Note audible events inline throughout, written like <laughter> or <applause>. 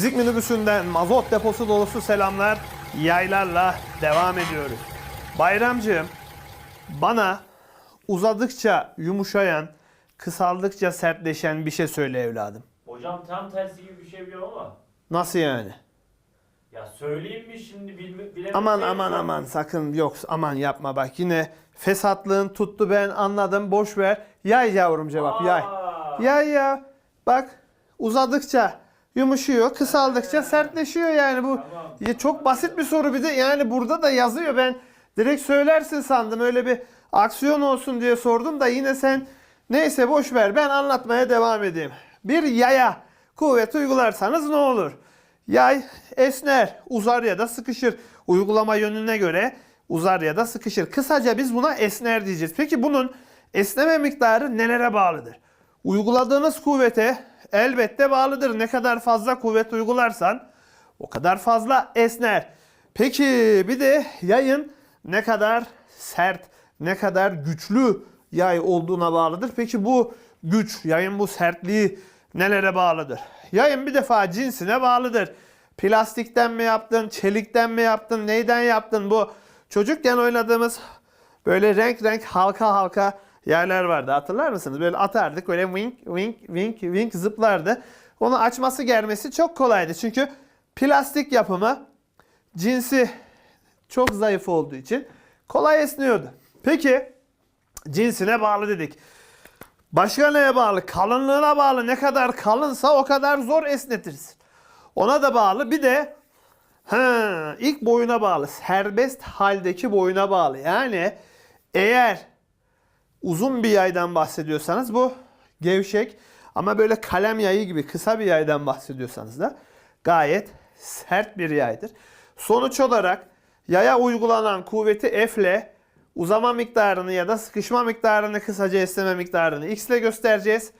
Fizik minibüsünden mazot deposu dolusu selamlar. Yaylarla devam ediyoruz. Bayramcığım bana uzadıkça yumuşayan, kısaldıkça sertleşen bir şey söyle evladım. Hocam tam tersi gibi bir şey biliyorum ama. Nasıl yani? Ya söyleyeyim mi şimdi bilemem. Aman aman aman sakın yok aman yapma bak yine fesatlığın tuttu ben anladım boş ver. Yay yavrum cevap yay. Yay ya bak uzadıkça yumuşuyor kısaldıkça sertleşiyor yani bu Tamam. ya çok basit bir soru bir de yani burada da yazıyor ben direkt söylersin sandım öyle bir aksiyon olsun diye sordum da yine sen neyse boş ver ben anlatmaya devam edeyim. Bir yaya kuvvet uygularsanız ne olur? Yay esner, uzar ya da sıkışır. Uygulama yönüne göre uzar ya da sıkışır. Kısaca biz buna esner diyeceğiz. Peki bunun esneme miktarı nelere bağlıdır? Uyguladığınız kuvvete elbette bağlıdır. Ne kadar fazla kuvvet uygularsan o kadar fazla esner. Peki bir de yayın ne kadar sert, ne kadar güçlü yay olduğuna bağlıdır. Peki bu güç, yayın bu sertliği nelere bağlıdır? Yayın bir defa cinsine bağlıdır. Plastikten mi yaptın, çelikten mi yaptın, neyden yaptın bu? Çocukken oynadığımız böyle renk renk halka halka yerler vardı. Hatırlar mısınız? Böyle atardık böyle wink wink wink wink zıplardı. Onu açması germesi çok kolaydı. Çünkü plastik yapımı cinsi çok zayıf olduğu için kolay esniyordu. Peki cinsine bağlı dedik. Başka neye bağlı? Kalınlığına bağlı. Ne kadar kalınsa o kadar zor esnetirsin. Ona da bağlı. Bir de ha, ilk boyuna bağlı. Serbest haldeki boyuna bağlı. Yani eğer uzun bir yaydan bahsediyorsanız bu gevşek ama böyle kalem yayı gibi kısa bir yaydan bahsediyorsanız da gayet sert bir yaydır. Sonuç olarak yaya uygulanan kuvveti F ile uzama miktarını ya da sıkışma miktarını kısaca esneme miktarını X ile göstereceğiz.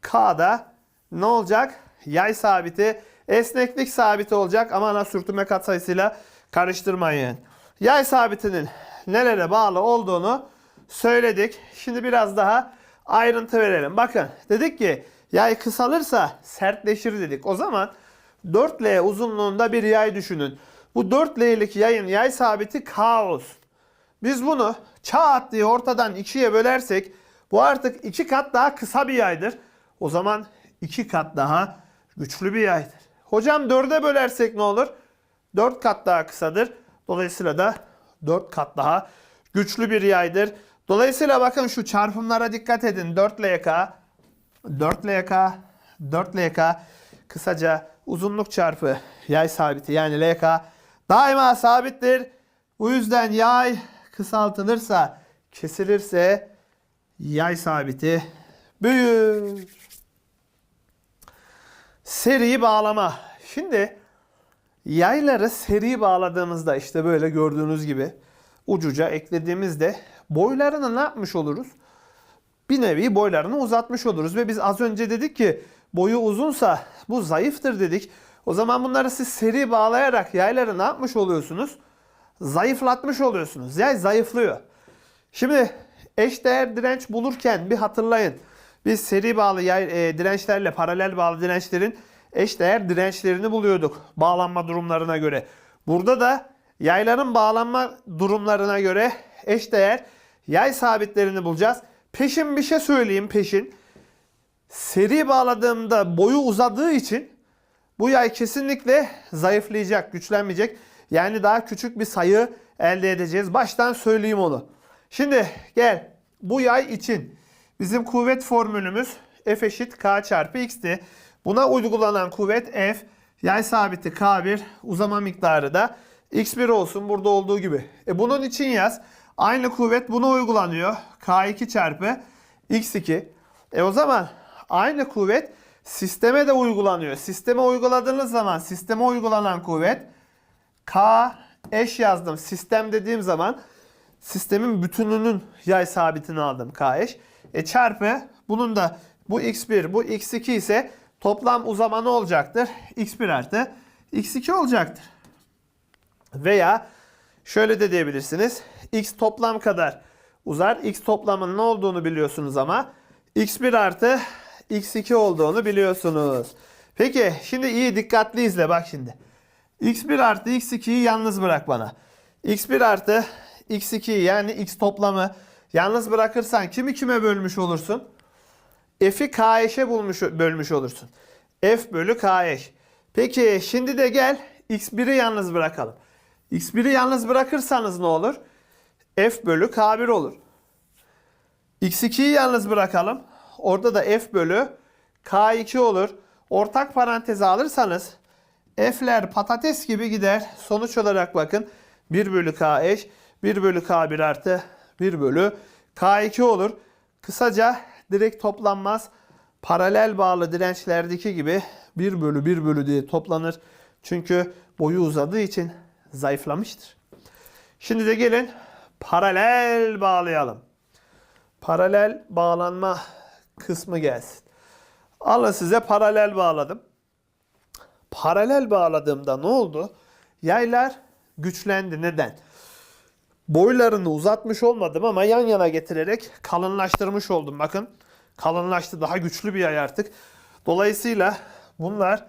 K'da ne olacak? Yay sabiti, esneklik sabiti olacak ama ana sürtünme katsayısıyla karıştırmayın. Yay sabitinin nelere bağlı olduğunu söyledik. Şimdi biraz daha ayrıntı verelim. Bakın dedik ki yay kısalırsa sertleşir dedik. O zaman 4L uzunluğunda bir yay düşünün. Bu 4L'lik yayın yay sabiti K olsun. Biz bunu çat diye ortadan ikiye bölersek bu artık iki kat daha kısa bir yaydır. O zaman iki kat daha güçlü bir yaydır. Hocam dörde bölersek ne olur? Dört kat daha kısadır. Dolayısıyla da dört kat daha güçlü bir yaydır. Dolayısıyla bakın şu çarpımlara dikkat edin. 4LK, 4LK, 4LK kısaca uzunluk çarpı yay sabiti yani LK daima sabittir. Bu yüzden yay kısaltılırsa, kesilirse yay sabiti büyür. Seri bağlama. Şimdi yayları seri bağladığımızda işte böyle gördüğünüz gibi ucuca eklediğimizde boylarını ne yapmış oluruz? Bir nevi boylarını uzatmış oluruz ve biz az önce dedik ki boyu uzunsa bu zayıftır dedik. O zaman bunları siz seri bağlayarak yayları ne yapmış oluyorsunuz? Zayıflatmış oluyorsunuz. Yay zayıflıyor. Şimdi eşdeğer direnç bulurken bir hatırlayın. Biz seri bağlı yay, e, dirençlerle paralel bağlı dirençlerin eşdeğer dirençlerini buluyorduk bağlanma durumlarına göre. Burada da yayların bağlanma durumlarına göre eşdeğer yay sabitlerini bulacağız. Peşin bir şey söyleyeyim peşin. Seri bağladığımda boyu uzadığı için bu yay kesinlikle zayıflayacak, güçlenmeyecek. Yani daha küçük bir sayı elde edeceğiz. Baştan söyleyeyim onu. Şimdi gel bu yay için bizim kuvvet formülümüz F eşit K çarpı X'ti. Buna uygulanan kuvvet F, yay sabiti K1, uzama miktarı da X1 olsun burada olduğu gibi. E bunun için yaz. Aynı kuvvet buna uygulanıyor. K2 çarpı X2. E o zaman aynı kuvvet sisteme de uygulanıyor. Sisteme uyguladığınız zaman sisteme uygulanan kuvvet K eş yazdım. Sistem dediğim zaman sistemin bütününün yay sabitini aldım K eş. E çarpı bunun da bu x1 bu x2 ise toplam uzama ne olacaktır? x1 artı x2 olacaktır. Veya şöyle de diyebilirsiniz. X toplam kadar uzar. x toplamın ne olduğunu biliyorsunuz ama x1 artı x2 olduğunu biliyorsunuz. Peki şimdi iyi dikkatli izle bak şimdi. x1 artı x2'yi yalnız bırak bana. x1 artı x2'yi yani x toplamı yalnız bırakırsan kimi kime bölmüş olursun? F'i k eşe bulmuş, bölmüş olursun. F bölü k eş. Peki şimdi de gel x1'i yalnız bırakalım. x1'i yalnız bırakırsanız ne olur? F bölü k1 olur. x2'yi yalnız bırakalım. Orada da f bölü k2 olur. Ortak paranteze alırsanız f'ler patates gibi gider. Sonuç olarak bakın 1 bölü k eş 1 bölü k1 artı 1 bölü k2 olur. Kısaca direkt toplanmaz. Paralel bağlı dirençlerdeki gibi 1 bölü 1 bölü diye toplanır. Çünkü boyu uzadığı için zayıflamıştır. Şimdi de gelin paralel bağlayalım. Paralel bağlanma kısmı gelsin. Alın size paralel bağladım. Paralel bağladığımda ne oldu? Yaylar güçlendi. Neden? Boylarını uzatmış olmadım ama yan yana getirerek kalınlaştırmış oldum. Bakın kalınlaştı. Daha güçlü bir yay artık. Dolayısıyla bunlar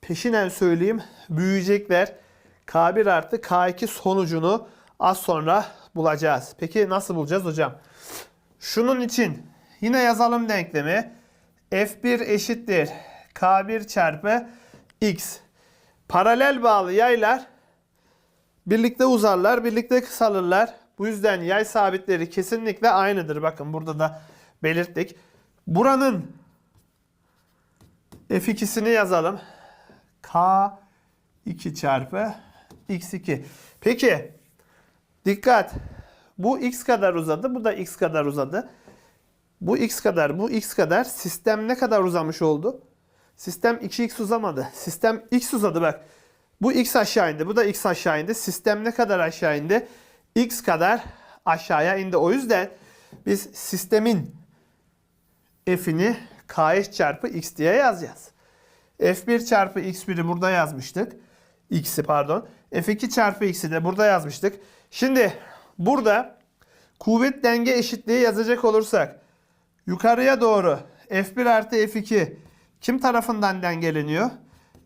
peşinen söyleyeyim büyüyecekler. K1 artı K2 sonucunu az sonra bulacağız. Peki nasıl bulacağız hocam? Şunun için yine yazalım denklemi. F1 eşittir K1 çarpı X. Paralel bağlı yaylar birlikte uzarlar, birlikte kısalırlar. Bu yüzden yay sabitleri kesinlikle aynıdır. Bakın burada da belirttik. Buranın F2'sini yazalım. K2 çarpı X2. Peki dikkat. Bu X kadar uzadı, bu da X kadar uzadı. Bu X kadar, bu X kadar. Sistem ne kadar uzamış oldu? Sistem 2X uzamadı. Sistem X uzadı bak. Bu X aşağı indi, bu da X aşağı indi. Sistem ne kadar aşağı indi? X kadar aşağıya indi. O yüzden biz sistemin F'ini KH çarpı X diye yazacağız. F1 çarpı X1'i burada yazmıştık. X'i pardon. F2 çarpı X'i de burada yazmıştık. Şimdi burada kuvvet denge eşitliği yazacak olursak yukarıya doğru F1 artı F2 kim tarafından dengeleniyor?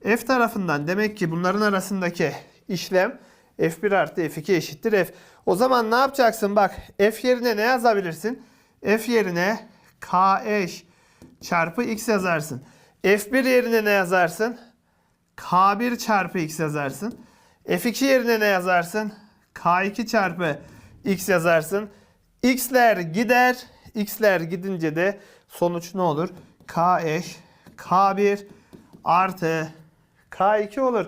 F tarafından. Demek ki bunların arasındaki işlem F1 artı F2 eşittir F. O zaman ne yapacaksın? Bak F yerine ne yazabilirsin? F yerine K eş çarpı X yazarsın. F1 yerine ne yazarsın? K1 çarpı X yazarsın. F2 yerine ne yazarsın? K2 çarpı X yazarsın. X'ler gider. X'ler gidince de sonuç ne olur? K eş K1 artı K2 olur.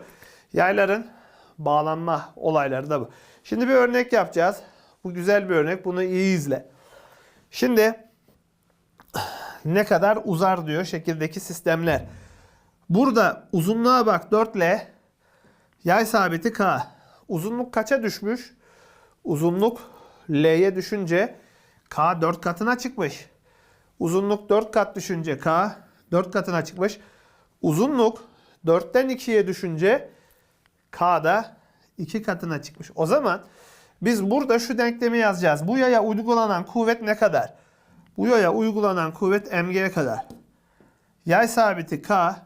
Yayların bağlanma olayları da bu. Şimdi bir örnek yapacağız. Bu güzel bir örnek. Bunu iyi izle. Şimdi ne kadar uzar diyor şekildeki sistemler. Burada uzunluğa bak 4L. Yay sabiti K. Uzunluk kaça düşmüş? Uzunluk L'ye düşünce K 4 katına çıkmış. Uzunluk 4 kat düşünce K 4 katına çıkmış. Uzunluk 4'ten 2'ye düşünce K da 2 katına çıkmış. O zaman biz burada şu denklemi yazacağız. Bu yaya uygulanan kuvvet ne kadar? Bu yaya uygulanan kuvvet mg kadar. Yay sabiti K.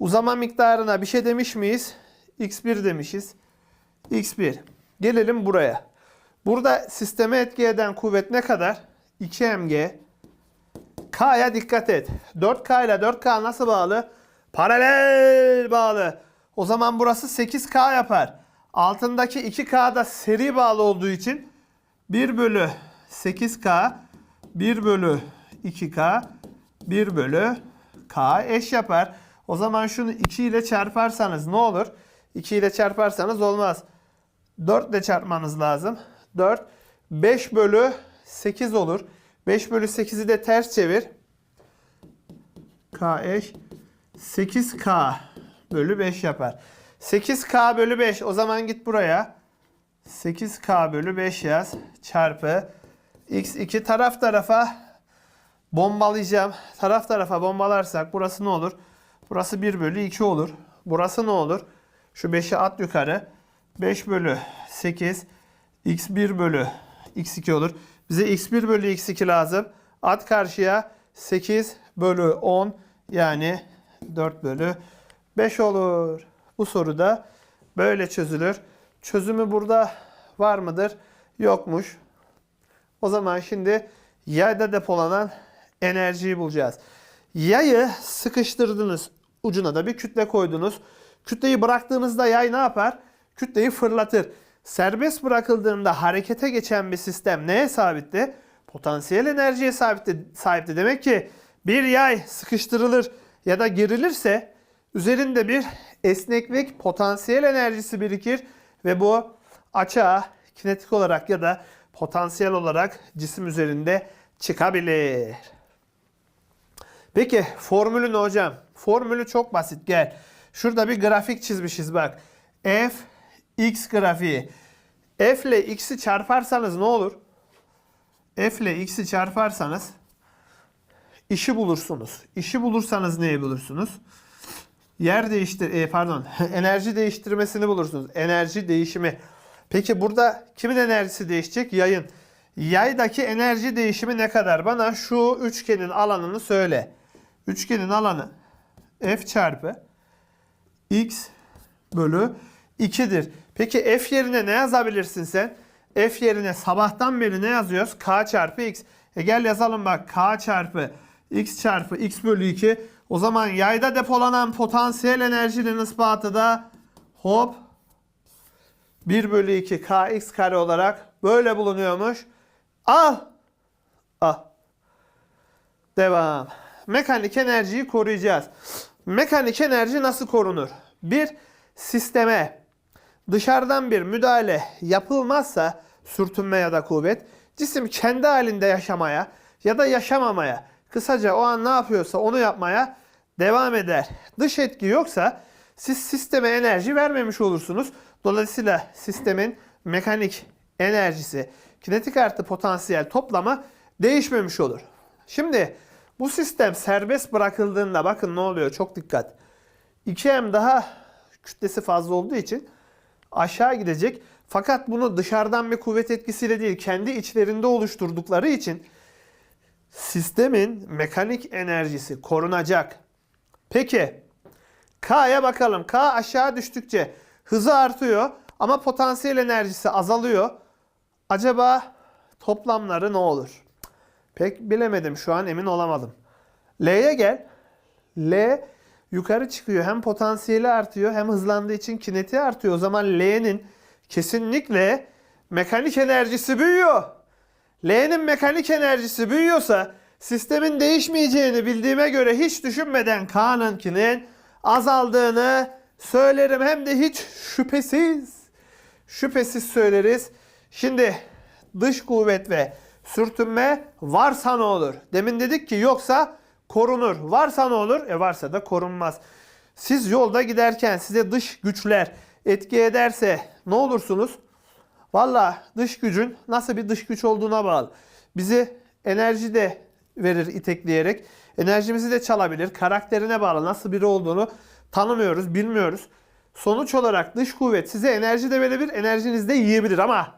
Uzama miktarına bir şey demiş miyiz? x1 demişiz. X1. Gelelim buraya. Burada sisteme etki eden kuvvet ne kadar? 2 mg. K'ya dikkat et. 4K ile 4K nasıl bağlı? Paralel bağlı. O zaman burası 8K yapar. Altındaki 2K da seri bağlı olduğu için 1 bölü 8K 1 bölü 2K 1 bölü K eş yapar. O zaman şunu 2 ile çarparsanız ne olur? 2 ile çarparsanız olmaz. 4 ile çarpmanız lazım. 4 5 bölü 8 olur. 5 bölü 8'i de ters çevir. K eş 8K bölü 5 yapar. 8K bölü 5 o zaman git buraya. 8K bölü 5 yaz. Çarpı X2 taraf tarafa bombalayacağım. Taraf tarafa bombalarsak burası ne olur? Burası 1 bölü 2 olur. Burası ne olur? Şu 5'i at yukarı. 5 bölü 8 x1 bölü x2 olur. Bize x1 bölü x2 lazım. At karşıya 8 bölü 10 yani 4 bölü 5 olur. Bu soruda böyle çözülür. Çözümü burada var mıdır? Yokmuş. O zaman şimdi yayda depolanan enerjiyi bulacağız. Yayı sıkıştırdınız. Ucuna da bir kütle koydunuz. Kütleyi bıraktığınızda yay ne yapar? Kütleyi fırlatır. Serbest bırakıldığında harekete geçen bir sistem neye sabitti? Potansiyel enerjiye sabitti, sahipti. Demek ki bir yay sıkıştırılır ya da gerilirse üzerinde bir esneklik potansiyel enerjisi birikir ve bu açığa kinetik olarak ya da potansiyel olarak cisim üzerinde çıkabilir. Peki formülü ne hocam? Formülü çok basit gel. Şurada bir grafik çizmişiz bak. F x grafiği. F ile x'i çarparsanız ne olur? F ile x'i çarparsanız işi bulursunuz. İşi bulursanız neyi bulursunuz? Yer değiştir e, pardon <laughs> enerji değiştirmesini bulursunuz. Enerji değişimi. Peki burada kimin enerjisi değişecek? Yayın. Yaydaki enerji değişimi ne kadar? Bana şu üçgenin alanını söyle. Üçgenin alanı F çarpı X bölü 2'dir. Peki F yerine ne yazabilirsin sen? F yerine sabahtan beri ne yazıyoruz? K çarpı X. E gel yazalım bak. K çarpı X çarpı X bölü 2. O zaman yayda depolanan potansiyel enerjinin ispatı da hop 1 bölü 2 kx kare olarak böyle bulunuyormuş. Al. Al. Devam. Mekanik enerjiyi koruyacağız. Mekanik enerji nasıl korunur? Bir sisteme dışarıdan bir müdahale yapılmazsa sürtünme ya da kuvvet cisim kendi halinde yaşamaya ya da yaşamamaya kısaca o an ne yapıyorsa onu yapmaya devam eder. Dış etki yoksa siz sisteme enerji vermemiş olursunuz. Dolayısıyla sistemin mekanik enerjisi, kinetik artı potansiyel toplamı değişmemiş olur. Şimdi bu sistem serbest bırakıldığında bakın ne oluyor çok dikkat. 2M daha kütlesi fazla olduğu için aşağı gidecek. Fakat bunu dışarıdan bir kuvvet etkisiyle değil kendi içlerinde oluşturdukları için sistemin mekanik enerjisi korunacak. Peki K'ya bakalım. K aşağı düştükçe hızı artıyor ama potansiyel enerjisi azalıyor. Acaba toplamları ne olur? Pek bilemedim şu an emin olamadım. L'ye gel. L yukarı çıkıyor. Hem potansiyeli artıyor hem hızlandığı için kinetiği artıyor. O zaman L'nin kesinlikle mekanik enerjisi büyüyor. L'nin mekanik enerjisi büyüyorsa sistemin değişmeyeceğini bildiğime göre hiç düşünmeden K'nınkinin azaldığını söylerim. Hem de hiç şüphesiz şüphesiz söyleriz. Şimdi dış kuvvet ve sürtünme varsa ne olur? Demin dedik ki yoksa korunur. Varsa ne olur? E varsa da korunmaz. Siz yolda giderken size dış güçler etki ederse ne olursunuz? Valla dış gücün nasıl bir dış güç olduğuna bağlı. Bizi enerji de verir itekleyerek. Enerjimizi de çalabilir. Karakterine bağlı nasıl biri olduğunu tanımıyoruz, bilmiyoruz. Sonuç olarak dış kuvvet size enerji de verebilir, enerjinizi de yiyebilir ama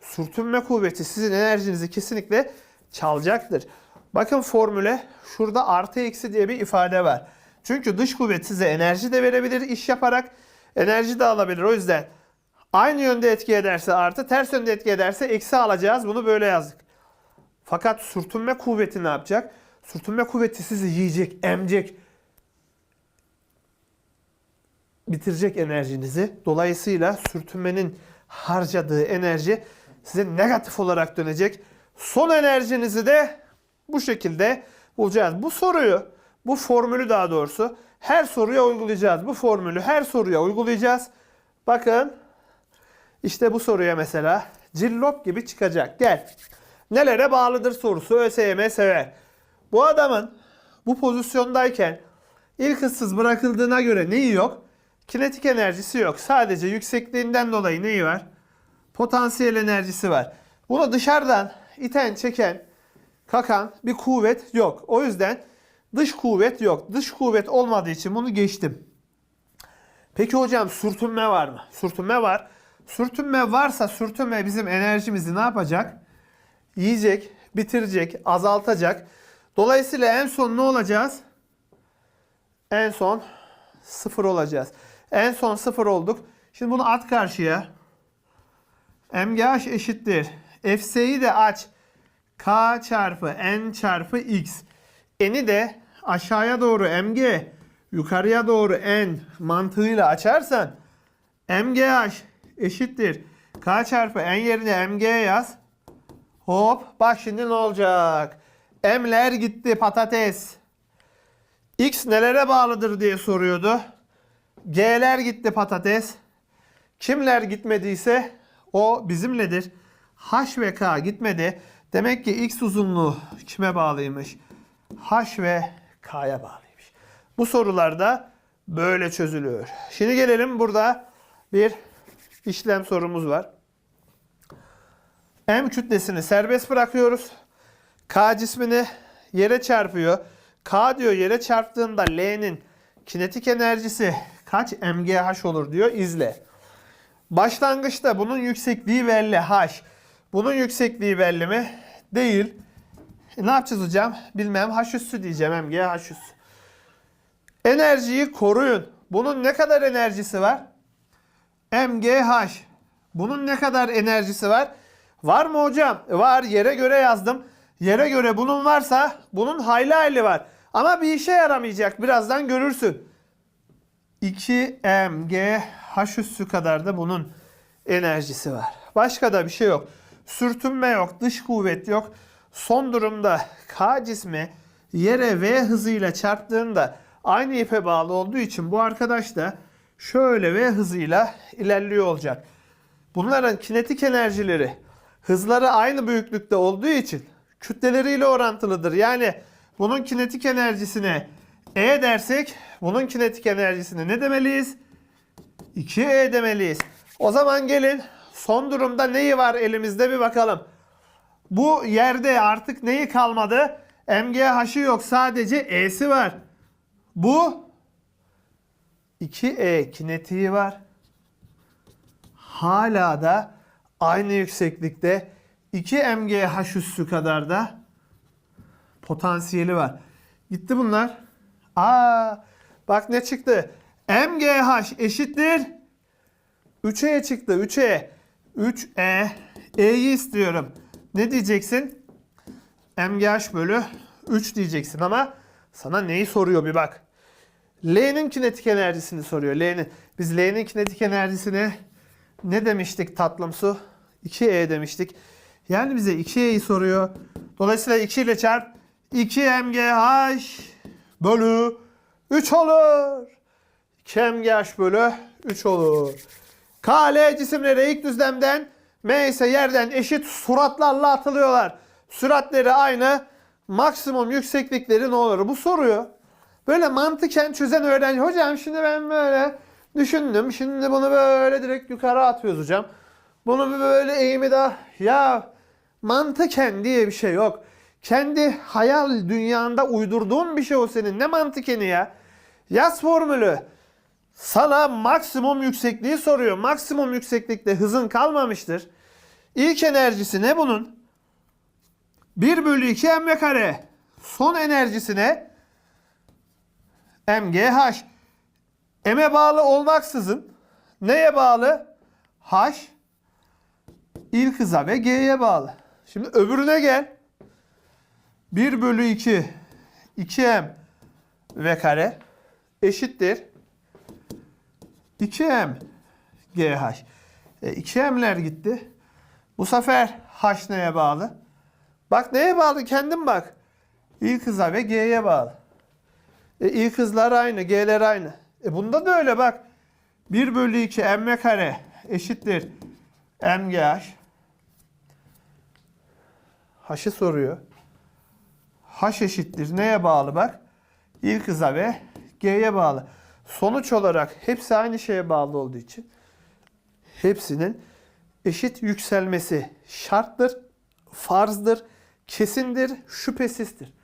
sürtünme kuvveti sizin enerjinizi kesinlikle çalacaktır. Bakın formüle şurada artı eksi diye bir ifade var. Çünkü dış kuvvet size enerji de verebilir iş yaparak. Enerji de alabilir. O yüzden aynı yönde etki ederse artı, ters yönde etki ederse eksi alacağız. Bunu böyle yazdık. Fakat sürtünme kuvveti ne yapacak? Sürtünme kuvveti sizi yiyecek, emecek. Bitirecek enerjinizi. Dolayısıyla sürtünmenin harcadığı enerji size negatif olarak dönecek. Son enerjinizi de bu şekilde bulacağız. Bu soruyu, bu formülü daha doğrusu her soruya uygulayacağız. Bu formülü her soruya uygulayacağız. Bakın işte bu soruya mesela cillop gibi çıkacak. Gel. Nelere bağlıdır sorusu ÖSYM sever. Bu adamın bu pozisyondayken ilk ıssız bırakıldığına göre neyi yok? Kinetik enerjisi yok. Sadece yüksekliğinden dolayı neyi var? Potansiyel enerjisi var. Bunu dışarıdan iten, çeken, kakan bir kuvvet yok. O yüzden dış kuvvet yok. Dış kuvvet olmadığı için bunu geçtim. Peki hocam sürtünme var mı? Sürtünme var. Sürtünme varsa sürtünme bizim enerjimizi ne yapacak? Yiyecek, bitirecek, azaltacak. Dolayısıyla en son ne olacağız? En son sıfır olacağız. En son sıfır olduk. Şimdi bunu at karşıya. MGH eşittir. FS'yi de aç. K çarpı N çarpı X. N'i de aşağıya doğru MG, yukarıya doğru N mantığıyla açarsan MGH eşittir. K çarpı N yerine MG yaz. Hop bak şimdi ne olacak? M'ler gitti patates. X nelere bağlıdır diye soruyordu. G'ler gitti patates. Kimler gitmediyse o bizimledir. H ve K gitmedi. Demek ki X uzunluğu kime bağlıymış? H ve K'ya bağlıymış. Bu sorularda böyle çözülüyor. Şimdi gelelim burada bir işlem sorumuz var. M kütlesini serbest bırakıyoruz. K cismini yere çarpıyor. K diyor yere çarptığında L'nin kinetik enerjisi kaç mgh olur diyor. İzle. Başlangıçta bunun yüksekliği belli h. Bunun yüksekliği belli mi? Değil. E, ne yapacağız hocam? Bilmem h üssü diyeceğim mgh üssü. Enerjiyi koruyun. Bunun ne kadar enerjisi var? mgh. Bunun ne kadar enerjisi var? Var mı hocam? Var. Yere göre yazdım. Yere göre bunun varsa bunun hayli hayli var. Ama bir işe yaramayacak. Birazdan görürsün. 2 mg h üssü kadar da bunun enerjisi var. Başka da bir şey yok. Sürtünme yok, dış kuvvet yok. Son durumda K cismi yere V hızıyla çarptığında aynı ipe bağlı olduğu için bu arkadaş da şöyle V hızıyla ilerliyor olacak. Bunların kinetik enerjileri hızları aynı büyüklükte olduğu için kütleleriyle orantılıdır. Yani bunun kinetik enerjisine E dersek bunun kinetik enerjisine ne demeliyiz? 2E demeliyiz. O zaman gelin son durumda neyi var elimizde bir bakalım. Bu yerde artık neyi kalmadı? MGH'ı yok sadece E'si var. Bu 2E kinetiği var. Hala da aynı yükseklikte 2 MGH üssü kadar da potansiyeli var. Gitti bunlar. Aa, bak ne çıktı? MGH eşittir 3E çıktı. 3E. 3E. E'yi istiyorum. Ne diyeceksin? MGH bölü 3 diyeceksin ama sana neyi soruyor bir bak. L'nin kinetik enerjisini soruyor. L'nin. Biz L'nin kinetik enerjisine ne demiştik tatlım su? 2E demiştik. Yani bize 2E'yi soruyor. Dolayısıyla 2 ile çarp 2 MGH bölü 3 olur. 2 MGH bölü 3 olur. KL cisimleri ilk düzlemden M ise yerden eşit suratlarla atılıyorlar. Süratleri aynı. Maksimum yükseklikleri ne olur? Bu soruyor. Böyle mantıken çözen öğrenci. Hocam şimdi ben böyle düşündüm. Şimdi bunu böyle direkt yukarı atıyoruz hocam. Bunu böyle eğimi daha. Ya mantıken diye bir şey yok. Kendi hayal dünyanda uydurduğun bir şey o senin. Ne mantıkeni ya? Yaz formülü. Sana maksimum yüksekliği soruyor. Maksimum yükseklikte hızın kalmamıştır. İlk enerjisi ne bunun? 1 bölü 2 mv kare. Son enerjisine mgh. M'e bağlı olmaksızın neye bağlı? H ilk hıza ve G'ye bağlı. Şimdi öbürüne gel. 1 bölü 2 2m v kare eşittir 2m gh. E, 2m'ler gitti. Bu sefer h neye bağlı? Bak neye bağlı? Kendin bak. İlk hıza ve g'ye bağlı. E, ilk hızlar aynı, g'ler aynı. E, bunda da öyle bak. 1 bölü 2 m kare eşittir mgh. H'ı soruyor. H eşittir neye bağlı bak? İlk hıza ve G'ye bağlı. Sonuç olarak hepsi aynı şeye bağlı olduğu için hepsinin eşit yükselmesi şarttır, farzdır, kesindir, şüphesizdir.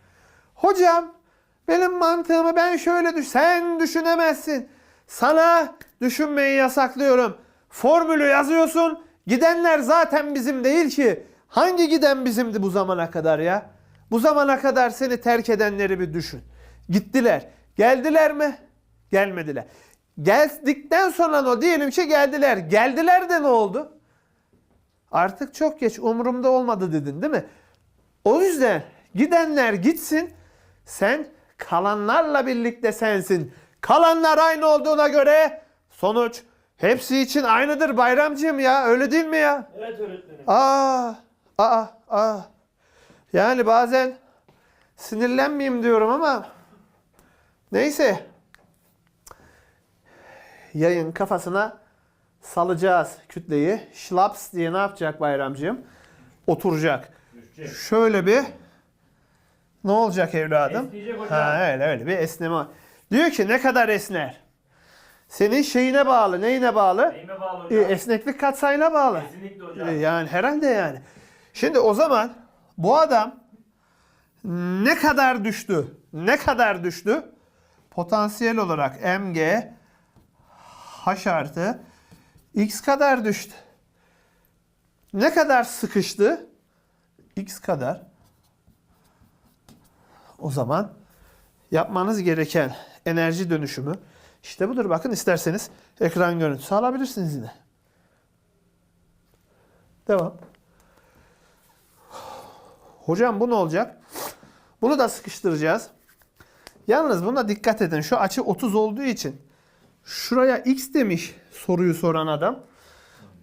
Hocam benim mantığımı ben şöyle düş sen düşünemezsin. Sana düşünmeyi yasaklıyorum. Formülü yazıyorsun. Gidenler zaten bizim değil ki. Hangi giden bizimdi bu zamana kadar ya? Bu zamana kadar seni terk edenleri bir düşün. Gittiler. Geldiler mi? Gelmediler. Geldikten sonra o diyelim ki geldiler. Geldiler de ne oldu? Artık çok geç umurumda olmadı dedin değil mi? O yüzden gidenler gitsin. Sen kalanlarla birlikte sensin. Kalanlar aynı olduğuna göre sonuç hepsi için aynıdır bayramcığım ya. Öyle değil mi ya? Evet öğretmenim. Aa, aa, aa. Yani bazen sinirlenmeyeyim diyorum ama neyse. Yayın kafasına salacağız kütleyi. Şlaps diye ne yapacak bayramcığım? Oturacak. Düşecek. Şöyle bir ne olacak evladım? Ha öyle öyle bir esneme. Diyor ki ne kadar esner? Senin şeyine bağlı, neyine bağlı? Neyime bağlı E, hocam? esneklik katsayına bağlı. Kesinlikle hocam. E, Yani herhalde yani. Şimdi o zaman bu adam ne kadar düştü? Ne kadar düştü? Potansiyel olarak mg h artı x kadar düştü. Ne kadar sıkıştı? x kadar. O zaman yapmanız gereken enerji dönüşümü işte budur. Bakın isterseniz ekran görüntüsü alabilirsiniz yine. Devam. Hocam bu ne olacak? Bunu da sıkıştıracağız. Yalnız buna dikkat edin. Şu açı 30 olduğu için şuraya x demiş soruyu soran adam.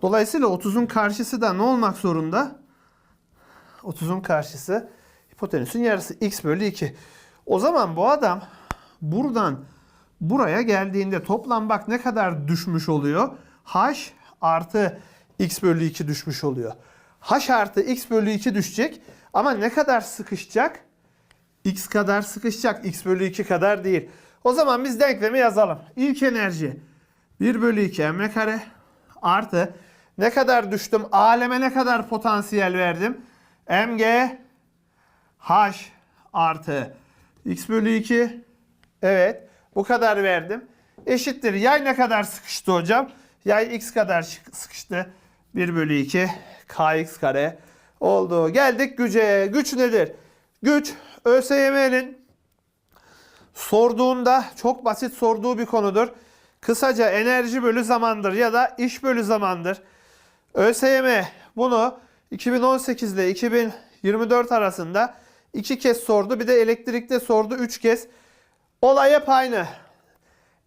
Dolayısıyla 30'un karşısı da ne olmak zorunda? 30'un karşısı hipotenüsün yarısı x bölü 2. O zaman bu adam buradan buraya geldiğinde toplam bak ne kadar düşmüş oluyor? h artı x bölü 2 düşmüş oluyor. h artı x bölü 2 düşecek ama ne kadar sıkışacak? x kadar sıkışacak. x bölü 2 kadar değil. O zaman biz denklemi yazalım. İlk enerji 1 bölü 2 m kare artı ne kadar düştüm? Aleme ne kadar potansiyel verdim? mg h artı x bölü 2 evet bu kadar verdim. Eşittir. Yay ne kadar sıkıştı hocam? Yay x kadar sıkıştı. 1 bölü 2 kx kare oldu. Geldik güce. Güç nedir? Güç ÖSYM'nin sorduğunda çok basit sorduğu bir konudur. Kısaca enerji bölü zamandır ya da iş bölü zamandır. ÖSYM bunu 2018 ile 2024 arasında iki kez sordu. Bir de elektrikte sordu üç kez. Olay hep aynı.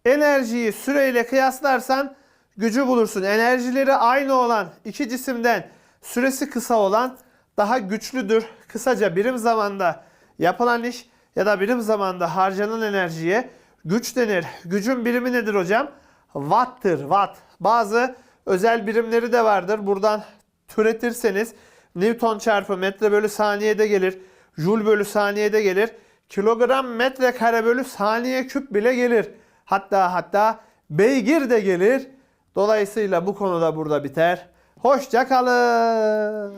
Enerjiyi süreyle kıyaslarsan gücü bulursun. Enerjileri aynı olan iki cisimden süresi kısa olan daha güçlüdür. Kısaca birim zamanda yapılan iş ya da birim zamanda harcanan enerjiye güç denir. Gücün birimi nedir hocam? Watt'tır. Watt. Bazı özel birimleri de vardır. Buradan türetirseniz Newton çarpı metre bölü saniyede gelir. Joule bölü saniyede gelir. Kilogram metre kare bölü saniye küp bile gelir. Hatta hatta beygir de gelir. Dolayısıyla bu konuda burada biter. Hoşça kalın.